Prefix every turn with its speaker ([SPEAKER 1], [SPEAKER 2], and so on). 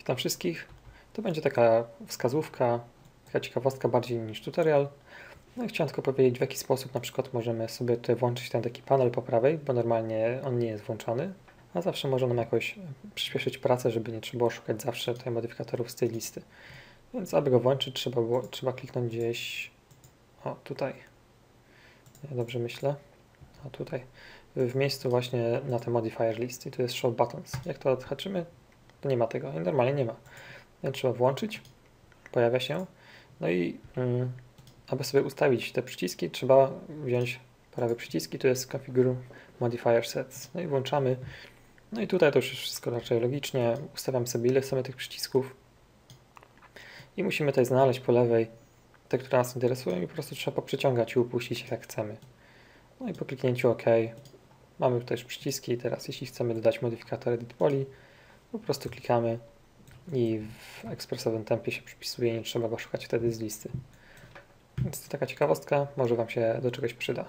[SPEAKER 1] Witam wszystkich. To będzie taka wskazówka, taka ciekawostka bardziej niż tutorial. No i chciałem tylko powiedzieć, w jaki sposób na przykład możemy sobie tutaj włączyć ten taki panel po prawej, bo normalnie on nie jest włączony, a zawsze może nam jakoś przyspieszyć pracę, żeby nie trzeba było szukać zawsze tutaj modyfikatorów z tej listy. Więc aby go włączyć, trzeba, było, trzeba kliknąć gdzieś, o tutaj, ja dobrze myślę, o tutaj, w miejscu właśnie na te modifier list i tu jest show buttons. Jak to odhaczymy, to nie ma tego. Normalnie nie ma. Trzeba włączyć, pojawia się, no i mm, aby sobie ustawić te przyciski, trzeba wziąć prawe przyciski, tu jest configure modifier sets, no i włączamy, no i tutaj to już wszystko raczej logicznie, ustawiam sobie ile chcemy tych przycisków. I musimy tutaj znaleźć po lewej te, które nas interesują i po prostu trzeba poprzeciągać i upuścić jak chcemy. No i po kliknięciu OK mamy tutaj już przyciski, teraz jeśli chcemy dodać modyfikator edit poly, po prostu klikamy i w ekspresowym tempie się przypisuje, nie trzeba go szukać wtedy z listy. Więc to taka ciekawostka, może Wam się do czegoś przyda.